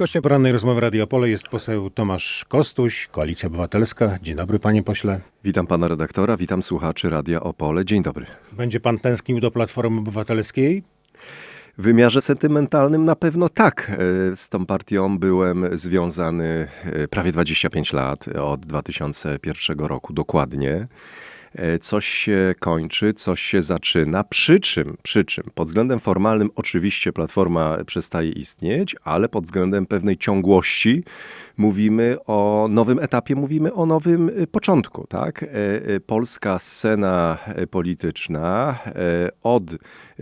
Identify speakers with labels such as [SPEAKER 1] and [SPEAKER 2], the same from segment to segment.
[SPEAKER 1] Gościem porannej rozmowy Radio Opole jest poseł Tomasz Kostuś, Koalicja Obywatelska. Dzień dobry, panie pośle.
[SPEAKER 2] Witam pana redaktora, witam słuchaczy Radia Opole. Dzień dobry.
[SPEAKER 1] Będzie pan tęsknił do Platformy Obywatelskiej?
[SPEAKER 2] W wymiarze sentymentalnym na pewno tak. E, Z tą partią byłem związany e, prawie 25 lat, od 2001 roku dokładnie. E, Coś się kończy, coś się zaczyna. Przy czym, przy czym, pod względem formalnym oczywiście Platforma przestaje istnieć, ale pod względem pewnej ciągłości mówimy o nowym etapie, mówimy o nowym e, początku. Tak? E, Polska scena polityczna od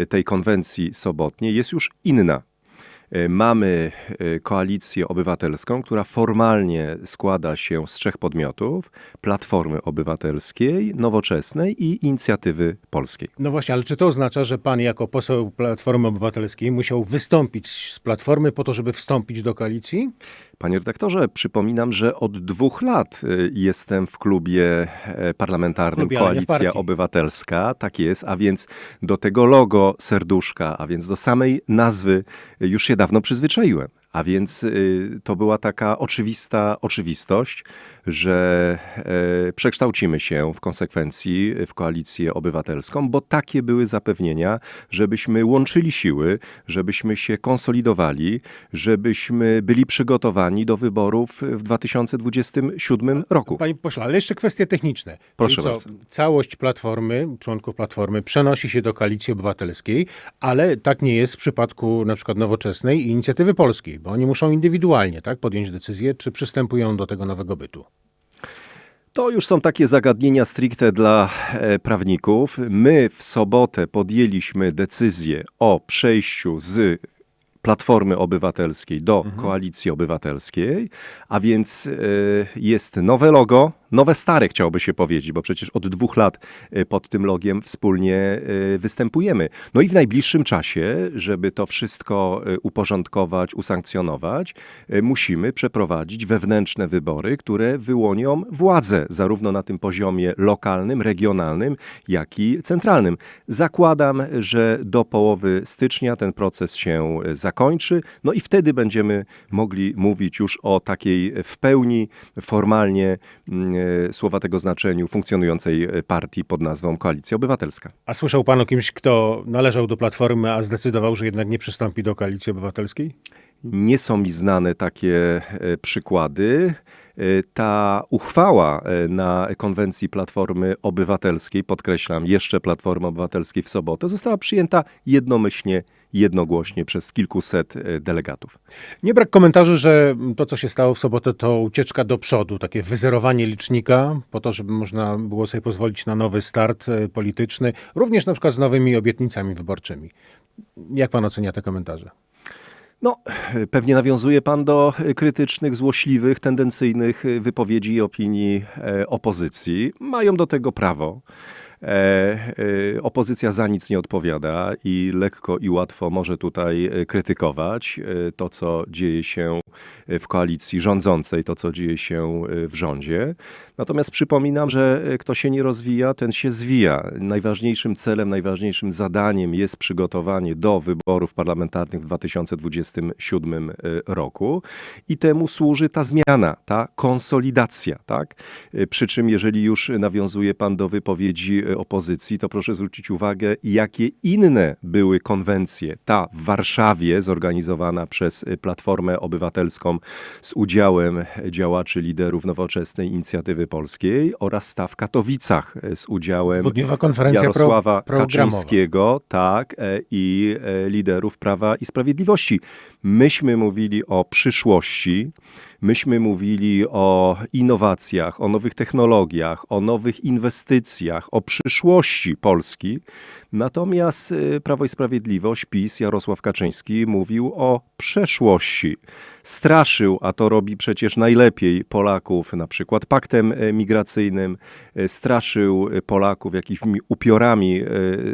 [SPEAKER 2] tej konwencji sobotniej jest już inna. E, Mamy e, koalicję obywatelską, która formalnie składa się z trzech podmiotów: Platformy Obywatelskiej, Nowoczesnej i Inicjatywy Polskiej.
[SPEAKER 1] No właśnie, ale czy to oznacza, że pan jako poseł Platformy Obywatelskiej musiał wystąpić z Platformy po to, żeby wstąpić do koalicji?
[SPEAKER 2] Panie redaktorze, przypominam, że od dwóch lat e, jestem w klubie e, parlamentarnym
[SPEAKER 1] Klubie,
[SPEAKER 2] Koalicja. Obywatelska, tak jest, a więc do tego logo serduszka, a więc do samej nazwy e, już się dawno przyzwyczaiłem. A więc y, to była taka oczywista oczywistość, że e, przekształcimy się w konsekwencji w koalicję obywatelską, bo takie były zapewnienia, żebyśmy łączyli siły, żebyśmy się konsolidowali, żebyśmy byli przygotowani do wyborów w 2027 roku.
[SPEAKER 1] Panie pośle, ale jeszcze kwestie techniczne.
[SPEAKER 2] Proszę
[SPEAKER 1] Czyli co,
[SPEAKER 2] bardzo.
[SPEAKER 1] całość Platformy, członków Platformy przenosi się do Koalicji Obywatelskiej, ale tak nie jest w przypadku na przykład Nowoczesnej i Inicjatywy Polskiej, bo oni muszą indywidualnie tak, podjąć decyzję, czy przystępują do tego nowego bytu.
[SPEAKER 2] To już są takie zagadnienia stricte dla e, prawników. My w sobotę podjęliśmy decyzję o przejściu z Platformy Obywatelskiej do Koalicji Obywatelskiej, a więc e, jest nowe logo, nowe stare chciałoby się powiedzieć, bo przecież od dwóch lat e, pod tym logiem wspólnie e, występujemy. No i w najbliższym czasie, żeby to wszystko e, uporządkować, usankcjonować, musimy przeprowadzić wewnętrzne wybory, które wyłonią władzę, zarówno na tym poziomie lokalnym, regionalnym, jak i centralnym. Zakładam, że do połowy stycznia ten proces się zakończy, no i wtedy będziemy mogli mówić już o takiej w pełni formalnie mm, słowa tego znaczeniu funkcjonującej e, partii pod nazwą Koalicja Obywatelska.
[SPEAKER 1] A słyszał pan o kimś, kto należał do Platformy, a zdecydował, że jednak nie przystąpi do Koalicji Obywatelskiej?
[SPEAKER 2] Nie są mi znane takie e, przykłady. E, Ta uchwała e, na konwencji Platformy Obywatelskiej, podkreślam jeszcze Platformy Obywatelskiej w sobotę, została przyjęta jednomyślnie, jednogłośnie przez kilkuset delegatów.
[SPEAKER 1] Nie brak komentarzy, że to, co się stało w sobotę, to ucieczka do przodu, takie wyzerowanie licznika, po to, żeby można było sobie pozwolić na nowy start polityczny, również na przykład z nowymi obietnicami wyborczymi. Jak pan ocenia te komentarze?
[SPEAKER 2] No, pewnie nawiązuje pan do krytycznych, złośliwych, tendencyjnych wypowiedzi i opinii e, opozycji. Mają do tego prawo. E, e, opozycja za nic nie odpowiada i lekko i łatwo może tutaj e, krytykować to, co dzieje się w koalicji rządzącej, to, co dzieje się w rządzie. Natomiast przypominam, że kto się nie rozwija, ten się zwija. Najważniejszym celem, najważniejszym zadaniem jest przygotowanie do wyborów parlamentarnych w 2027 e, roku i temu służy ta zmiana, ta konsolidacja. Tak? Przy czym, jeżeli już nawiązuje pan do wypowiedzi opozycji, to proszę zwrócić uwagę, jakie inne były konwencje. Ta w Warszawie, zorganizowana przez e, Platformę Obywatelską z udziałem działaczy, liderów nowoczesnej inicjatywy polskiej oraz ta w Katowicach e, z udziałem
[SPEAKER 1] pro-
[SPEAKER 2] Jarosława
[SPEAKER 1] programowa.
[SPEAKER 2] Kaczyńskiego tak, e, i e, liderów Prawa i Sprawiedliwości. Myśmy mówili o przyszłości, myśmy mówili o innowacjach, o nowych technologiach, o nowych inwestycjach, o przyszłości Polski. Natomiast e, Prawo i Sprawiedliwość, PiS, Jarosław Kaczyński mówił o przeszłości. Straszył, a to robi przecież najlepiej Polaków, na przykład paktem e, migracyjnym, e, straszył Polaków jakimiś upiorami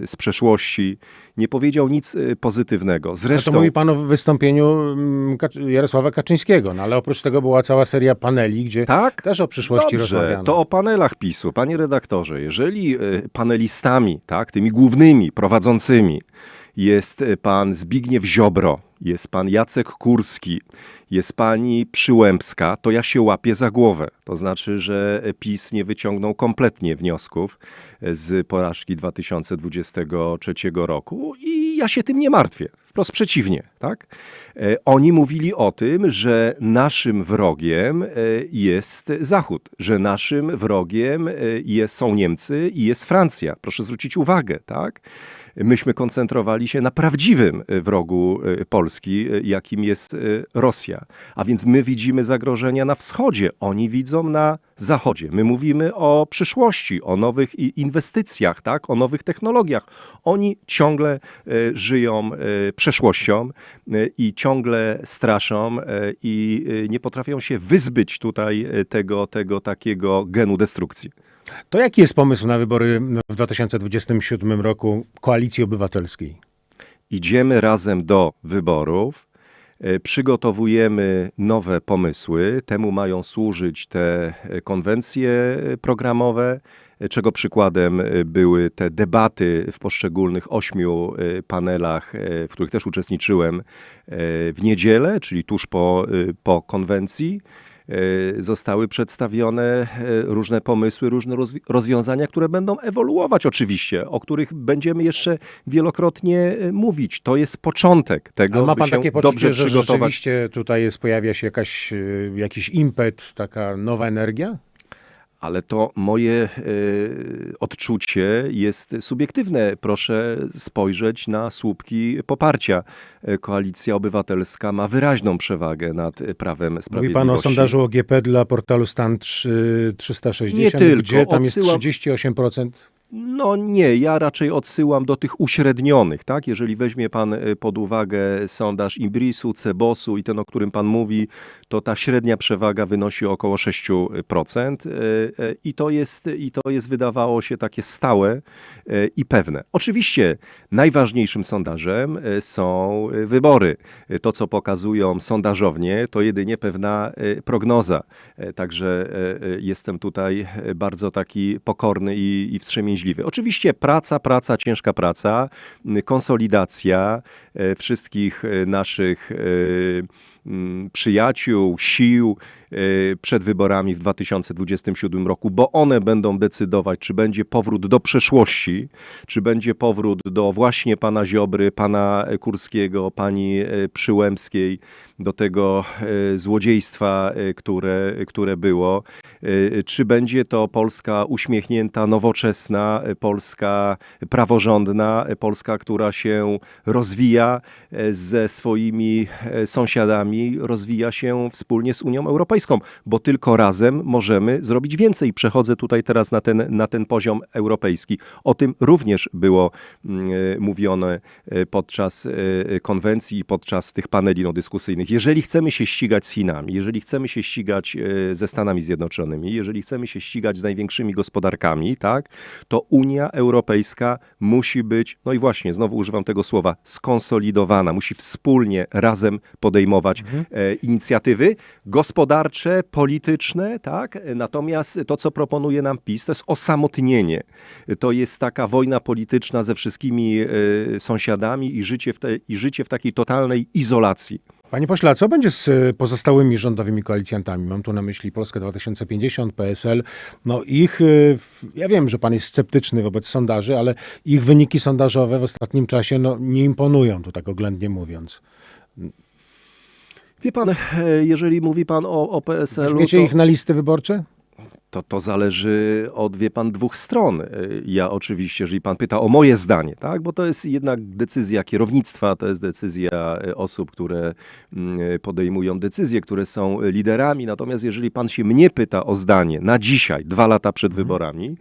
[SPEAKER 2] z przeszłości. Nie powiedział nic e, pozytywnego.
[SPEAKER 1] No
[SPEAKER 2] Zresztą
[SPEAKER 1] to mówi pan o wystąpieniu mm, Jarosława Kaczyńskiego, no ale oprócz tego była cała seria paneli, gdzie
[SPEAKER 2] Tak?
[SPEAKER 1] też o przyszłości
[SPEAKER 2] Dobrze,
[SPEAKER 1] rozmawiano.
[SPEAKER 2] to o panelach PiSu. Panie redaktorze, jeżeli e, panelistami, tak, tymi głównymi, prowadzącymi jest e, pan Zbigniew Ziobro, jest pan Jacek Kurski, jest pani Przyłębska, to ja się łapię za głowę. To znaczy, że PiS nie wyciągnął kompletnie wniosków z porażki 2023 roku i ja się tym nie martwię. Wprost przeciwnie, tak? E, Oni mówili o tym, że naszym wrogiem e, jest Zachód, że naszym wrogiem e, jest, są Niemcy i jest Francja. Proszę zwrócić uwagę, tak? Myśmy koncentrowali się na prawdziwym e, wrogu e, Polski, e, jakim jest Rosja. A więc my widzimy zagrożenia na wschodzie, oni widzą na zachodzie. My mówimy o przyszłości, o nowych inwestycjach, tak? o nowych technologiach. Oni ciągle żyją przeszłością i ciągle straszą i nie potrafią się wyzbyć tutaj tego, tego takiego genu destrukcji.
[SPEAKER 1] To jaki jest pomysł na wybory w 2027 roku Koalicji Obywatelskiej?
[SPEAKER 2] Idziemy razem do wyborów, e, przygotowujemy nowe pomysły. Temu mają służyć te e, konwencje e, programowe, czego przykładem były te debaty w poszczególnych ośmiu panelach, w których też uczestniczyłem w niedzielę, czyli tuż po, po konwencji. E, Zostały przedstawione e, różne pomysły, różne rozwi- rozwiązania, które będą ewoluować oczywiście, o których będziemy jeszcze wielokrotnie e, mówić. To jest początek tego,
[SPEAKER 1] ma
[SPEAKER 2] by
[SPEAKER 1] pan
[SPEAKER 2] się
[SPEAKER 1] takie
[SPEAKER 2] dobrze
[SPEAKER 1] poczucie, że
[SPEAKER 2] przygotować.
[SPEAKER 1] rzeczywiście tutaj jest, pojawia się jakaś, jakiś impet, taka nowa energia?
[SPEAKER 2] Ale to moje e, odczucie jest subiektywne. Proszę spojrzeć na słupki poparcia. E, Koalicja Obywatelska ma wyraźną przewagę nad Prawem
[SPEAKER 1] Mówi
[SPEAKER 2] Sprawiedliwości.
[SPEAKER 1] pan o sondażu OGP dla portalu Stan 3, 360,
[SPEAKER 2] Nie tylko,
[SPEAKER 1] gdzie tam
[SPEAKER 2] odsyłam-
[SPEAKER 1] jest 38%.
[SPEAKER 2] No nie, ja raczej odsyłam do tych uśrednionych, tak? Jeżeli weźmie pan y, pod uwagę sondaż Imbrisu, Cebosu i ten, o którym pan mówi, to ta średnia przewaga wynosi około 6%. y, y, I to jest, i to jest wydawało się takie stałe i pewne. Oczywiście najważniejszym sondażem są wybory. To, co pokazują sondażownie, to jedynie pewna prognoza. Także jestem tutaj bardzo taki pokorny i, i wstrzemięźliwy. Oczywiście praca, praca, ciężka praca, y, konsolidacja y, wszystkich y, naszych mm, przyjaciół, sił przed wyborami w 2027 roku, bo one będą decydować, czy będzie powrót do przeszłości, czy będzie powrót do właśnie pana Ziobry, pana Kurskiego, pani Przyłębskiej, do tego złodziejstwa, które, które było, czy będzie to Polska uśmiechnięta, nowoczesna, y, Polska praworządna, y, Polska, która się rozwija y, ze swoimi y, sąsiadami, rozwija się wspólnie z Unią Europejską, bo tylko razem możemy zrobić więcej. Przechodzę tutaj teraz na ten, na ten poziom europejski. O tym również było mm, y, mówione y, podczas y, konwencji podczas tych paneli no, dyskusyjnych. Jeżeli chcemy się ścigać z Chinami, jeżeli chcemy się ścigać y, ze Stanami Zjednoczonymi, jeżeli chcemy się ścigać z największymi gospodarkami, tak, to Unia Europejska musi być, no i właśnie, znowu używam tego słowa, skonsolidowana, musi wspólnie, razem podejmować e, inicjatywy gospodarcze, polityczne, tak? Natomiast to, co proponuje nam PiS, to jest osamotnienie. To jest taka wojna polityczna ze wszystkimi e, sąsiadami i życie w, te, i życie w takiej totalnej izolacji.
[SPEAKER 1] Panie pośle, a co będzie z y, pozostałymi rządowymi koalicjantami? Mam tu na myśli Polskę 2050, PSL. No ich, w- ja wiem, że pan jest sceptyczny wobec sondaży, ale ich wyniki sondażowe w ostatnim czasie no, nie imponują, tu tak oględnie mówiąc.
[SPEAKER 2] Wie pan, e, jeżeli mówi pan o, o PSL-u,
[SPEAKER 1] Wiecie
[SPEAKER 2] to...
[SPEAKER 1] ich na listy wyborcze?
[SPEAKER 2] To, to zależy od, wie pan, dwóch stron. Y, Ja oczywiście, jeżeli pan pyta o moje zdanie, tak, bo to jest jednak decyzja kierownictwa, to jest decyzja y, osób, które mm, y, podejmują decyzje, które są liderami. Natomiast jeżeli pan się mnie pyta o zdanie na dzisiaj, dwa lata przed wyborami, y,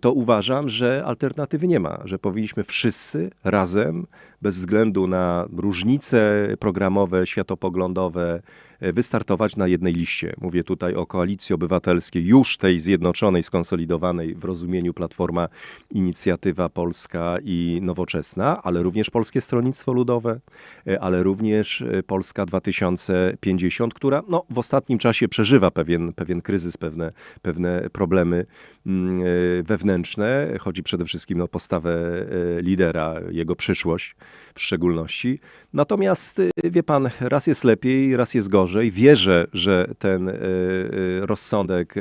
[SPEAKER 2] to uważam, że alternatywy nie ma, że powinniśmy wszyscy razem, bez względu na różnice programowe, światopoglądowe, e, wystartować na jednej liście. Mówię tutaj o koalicji obywatelskiej, już tej zjednoczonej, skonsolidowanej w rozumieniu Platforma, Inicjatywa Polska i Nowoczesna, ale również Polskie Stronnictwo Ludowe, e, ale również e, Polska 2050, która no, w ostatnim czasie przeżywa pewien, pewien kryzys, pewne, pewne problemy mm, e, wewnętrzne, chodzi przede wszystkim o postawę e, lidera, jego przyszłość w szczególności. Natomiast e, wie pan, raz jest lepiej, raz jest gorzej. Wierzę, że ten e, e, rozsądek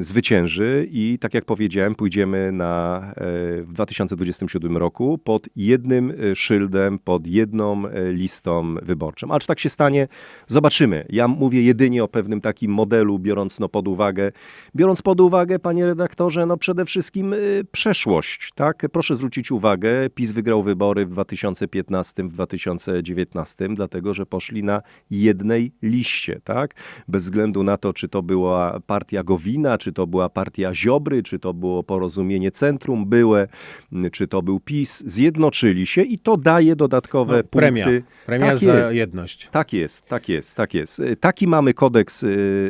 [SPEAKER 2] zwycięży i tak jak powiedziałem, pójdziemy na, w 2027 roku pod jednym szyldem, pod jedną listą wyborczą. Ale czy tak się stanie? Zobaczymy. Ja mówię jedynie o pewnym takim modelu, biorąc no pod uwagę, biorąc pod uwagę, panie redaktorze, no przede wszystkim y, przeszłość, tak? Proszę zwrócić uwagę, PiS wygrał wybory w 2015, w 2019, dlatego, że poszli na jednej liście, tak? Bez względu na to, czy to była partia Gowina, czy to była partia Ziobry, czy to było porozumienie Centrum byłe, czy to był PiS, zjednoczyli się i to daje dodatkowe
[SPEAKER 1] No,
[SPEAKER 2] punkty.
[SPEAKER 1] premia. Premia
[SPEAKER 2] Tak
[SPEAKER 1] za
[SPEAKER 2] jest.
[SPEAKER 1] jedność.
[SPEAKER 2] Tak jest, tak jest, tak jest. Y, Taki mamy kodeks y,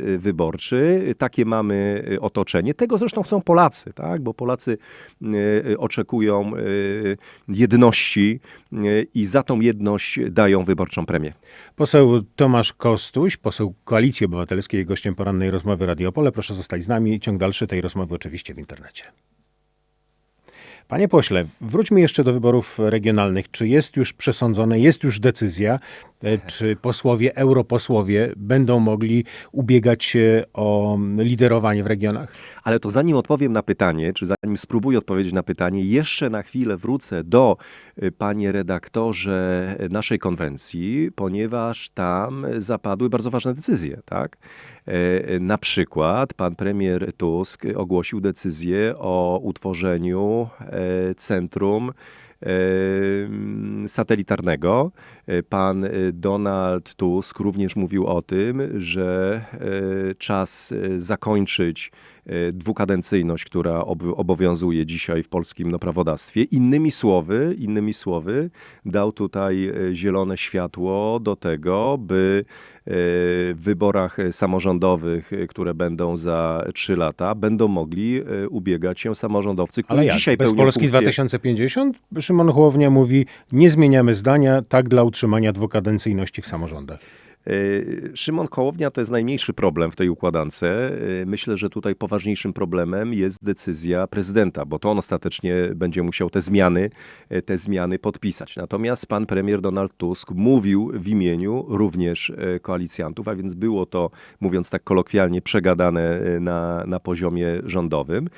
[SPEAKER 2] y, wyborczy, takie mamy otoczenie. Tego zresztą chcą Polacy, tak? bo Polacy oczekują jedności i za tą jedność dają wyborczą premię.
[SPEAKER 1] Poseł Tomasz Kostuś, poseł Koalicji Obywatelskiej, gościem porannej rozmowy Radiopole. Proszę zostać z nami. Ciąg dalszy tej rozmowy oczywiście w internecie. Panie pośle, wróćmy jeszcze do wyborów regionalnych. Czy jest już przesądzone, jest już decyzja, e, czy posłowie, europosłowie będą mogli ubiegać się o liderowanie w regionach?
[SPEAKER 2] Ale to zanim odpowiem na pytanie, czy zanim spróbuję odpowiedzieć na pytanie, jeszcze na chwilę wrócę do, panie redaktorze, naszej konwencji, ponieważ tam zapadły bardzo ważne decyzje, tak? E, Na przykład pan premier Tusk ogłosił decyzję o utworzeniu centrum satelitarnego. E, Pan e, Donald Tusk również mówił o tym, że e, czas zakończyć dwukadencyjność, która ob- obowiązuje dzisiaj w polskim no, prawodawstwie. Innymi słowy, innymi słowy, dał tutaj zielone światło do tego, by w wyborach e, samorządowych, e, które będą za trzy lata, będą mogli e, ubiegać się samorządowcy, którzy
[SPEAKER 1] Ale jak?
[SPEAKER 2] dzisiaj
[SPEAKER 1] Bez
[SPEAKER 2] pełnią
[SPEAKER 1] Polski
[SPEAKER 2] funkcję...
[SPEAKER 1] 2050? Szymon Hołownia mówi, nie zmieniamy zdania, tak dla utrzymania dwukadencyjności w samorządach.
[SPEAKER 2] E, Szymon Kołownia to jest najmniejszy problem w tej układance. E, Myślę, że tutaj poważniejszym problemem jest decyzja prezydenta, bo to on ostatecznie będzie musiał te zmiany, e, te zmiany podpisać. Natomiast pan premier Donald Tusk mówił w imieniu również koalicjantów, a więc było to, mówiąc tak kolokwialnie, przegadane na, na poziomie rządowym.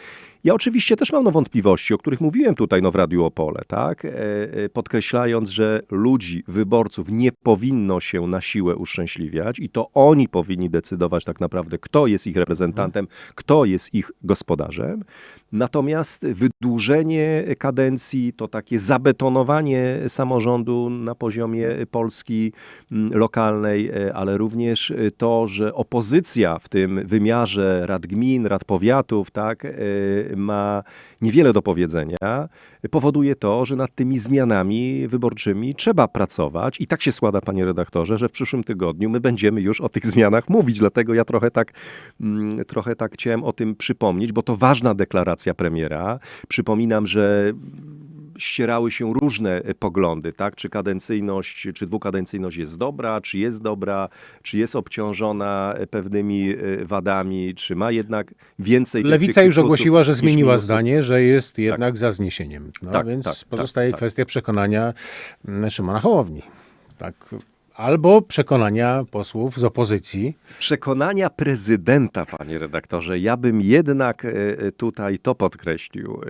[SPEAKER 2] Ja oczywiście też mam no wątpliwości, o których mówiłem tutaj no w Radiu Opole, tak? E, e, Podkreślając, że ludzi, wyborców nie powinno się na siłę uszczęśliwiać i to oni powinni decydować tak naprawdę, kto jest ich reprezentantem, kto jest ich gospodarzem. Natomiast wydłużenie kadencji, to takie zabetonowanie samorządu na poziomie Polski mm, lokalnej, e, ale również to, że opozycja w tym wymiarze rad gmin, rad powiatów, tak, ma niewiele do powiedzenia, powoduje to, że nad tymi zmianami wyborczymi trzeba pracować i tak się składa, panie redaktorze, że w przyszłym tygodniu my będziemy już o tych zmianach mówić, dlatego ja trochę tak, mm, trochę tak chciałem o tym przypomnieć, bo to ważna deklaracja premiera. Przypominam, że ścierały się różne e, poglądy, tak? Czy kadencyjność, czy dwukadencyjność jest dobra, czy jest dobra, czy jest obciążona e, pewnymi e, wadami, czy ma jednak więcej
[SPEAKER 1] Lewica
[SPEAKER 2] tych
[SPEAKER 1] już ogłosiła, że zmieniła zdanie, że jest jednak za zniesieniem. No,
[SPEAKER 2] Tak,
[SPEAKER 1] więc
[SPEAKER 2] tak, tak,
[SPEAKER 1] pozostaje
[SPEAKER 2] tak.
[SPEAKER 1] kwestia przekonania mm, Szymona Hołowni. Tak. Albo przekonania posłów z opozycji.
[SPEAKER 2] Przekonania prezydenta, panie redaktorze, ja bym jednak e, e, tutaj to podkreślił, e,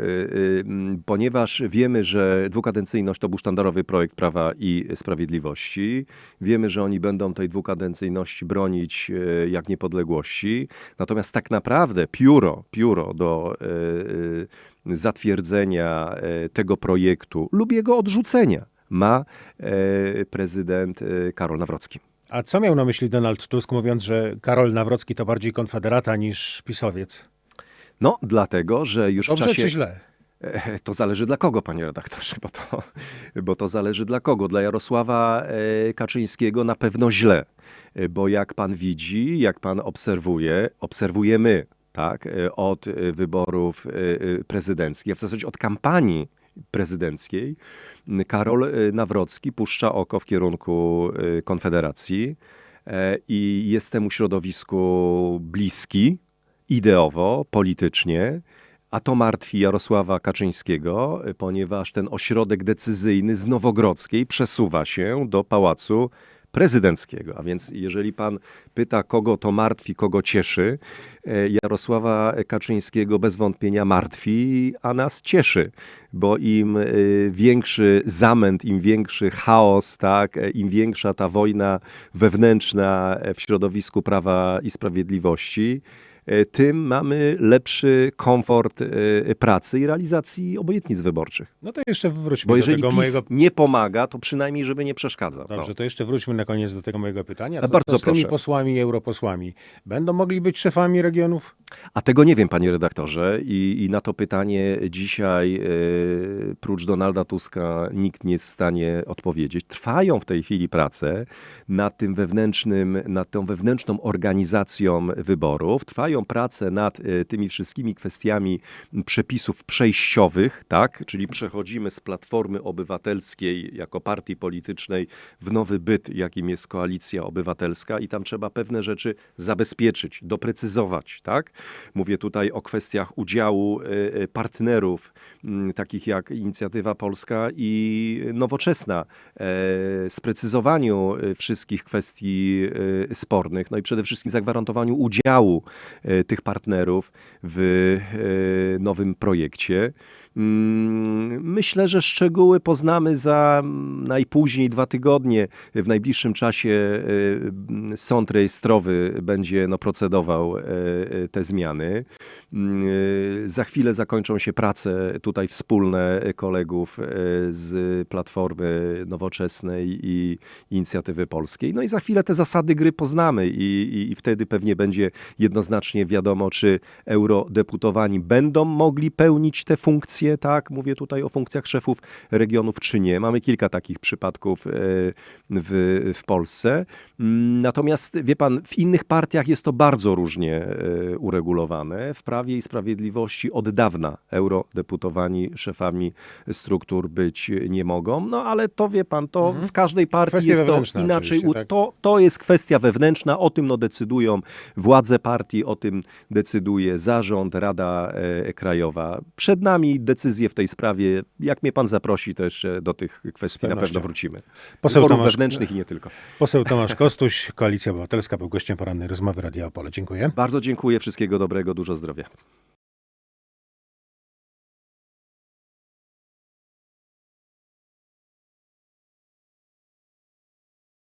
[SPEAKER 2] ponieważ wiemy, że dwukadencyjność to był sztandarowy projekt Prawa i Sprawiedliwości. Wiemy, że oni będą tej dwukadencyjności bronić jak niepodległości. Natomiast tak naprawdę pióro, pióro do zatwierdzenia tego projektu lub jego odrzucenia ma e, prezydent e, Karol Nawrocki.
[SPEAKER 1] A co miał na myśli Donald Tusk, mówiąc, że Karol Nawrocki to bardziej konfederata niż pisowiec?
[SPEAKER 2] No, dlatego, że już
[SPEAKER 1] Dobrze
[SPEAKER 2] w czasie...
[SPEAKER 1] czy źle?
[SPEAKER 2] E, To zależy dla kogo, panie redaktorze, bo to, bo to zależy dla kogo. Dla Jarosława Kaczyńskiego na pewno źle, bo jak pan widzi, jak pan obserwuje, obserwujemy tak, od wyborów prezydenckich, a w zasadzie od kampanii prezydenckiej, Karol e, Nawrocki puszcza oko w kierunku e, Konfederacji e, i jest temu środowisku bliski ideowo, politycznie, A to martwi Jarosława Kaczyńskiego, ponieważ ten ośrodek decyzyjny z Nowogrodzkiej przesuwa się do Pałacu Prezydenckiego. A więc jeżeli pan pyta, kogo to martwi, kogo cieszy, e, Jarosława Kaczyńskiego bez wątpienia martwi, a nas cieszy, bo im e, większy zamęt, im większy chaos, tak, e, im większa ta wojna wewnętrzna w środowisku Prawa i Sprawiedliwości, tym mamy lepszy komfort e, pracy i realizacji obietnic wyborczych.
[SPEAKER 1] No to jeszcze wróćmy
[SPEAKER 2] Bo
[SPEAKER 1] do
[SPEAKER 2] jeżeli
[SPEAKER 1] tego
[SPEAKER 2] PiS
[SPEAKER 1] mojego...
[SPEAKER 2] nie pomaga, to przynajmniej, żeby nie przeszkadzał. No.
[SPEAKER 1] Dobrze, to jeszcze wróćmy na koniec do tego mojego pytania. Co,
[SPEAKER 2] bardzo
[SPEAKER 1] co z tymi
[SPEAKER 2] proszę.
[SPEAKER 1] posłami i europosłami? Będą mogli być szefami regionów?
[SPEAKER 2] A tego nie wiem, panie redaktorze, i, i na to pytanie dzisiaj, e, prócz Donalda Tuska, nikt nie jest w stanie odpowiedzieć. Trwają w tej chwili prace nad tym wewnętrznym, nad tą wewnętrzną organizacją wyborów. Trwają prace nad e, tymi wszystkimi kwestiami przepisów przejściowych, tak? Czyli przechodzimy z Platformy Obywatelskiej jako partii politycznej w nowy byt, jakim jest Koalicja Obywatelska i tam trzeba pewne rzeczy zabezpieczyć, doprecyzować, tak? Mówię tutaj o kwestiach udziału e, e, partnerów, m, takich jak Inicjatywa Polska i Nowoczesna, e, sprecyzowaniu wszystkich kwestii spornych, no i przede wszystkim zagwarantowaniu udziału tych partnerów w nowym projekcie. Mm, Myślę, że szczegóły poznamy za mm, najpóźniej dwa tygodnie. W najbliższym czasie e, mm, sąd rejestrowy będzie no, procedował e, e, te zmiany. Za chwilę zakończą się prace tutaj wspólne kolegów z Platformy Nowoczesnej i Inicjatywy Polskiej. No i za chwilę te zasady gry poznamy i, i, i wtedy pewnie będzie jednoznacznie wiadomo, czy eurodeputowani będą mogli pełnić te funkcje, tak? Mówię tutaj o funkcjach szefów regionów, czy nie. Mamy kilka takich przypadków e, w, w Polsce. Mm, Natomiast wie pan, w innych partiach jest to bardzo różnie e, uregulowane. W Prawie i Sprawiedliwości od dawna eurodeputowani szefami struktur być nie mogą. No ale to wie pan, to w każdej partii
[SPEAKER 1] Kwestia
[SPEAKER 2] jest to inaczej.
[SPEAKER 1] tak.
[SPEAKER 2] to, to jest kwestia wewnętrzna, o tym no decydują władze partii, o tym decyduje zarząd, Rada e, Krajowa. Przed nami decyzje w tej sprawie. Jak mnie pan zaprosi, to jeszcze do tych kwestii na pewno wrócimy.
[SPEAKER 1] Poseł Tomasz-
[SPEAKER 2] wewnętrznych i nie tylko.
[SPEAKER 1] Poseł Tomasz Kostuś, Koalicja Obywatelska, był gościem porannej rozmowy Radia Opole. Dziękuję.
[SPEAKER 2] Bardzo dziękuję, wszystkiego dobrego, dużo zdrowia.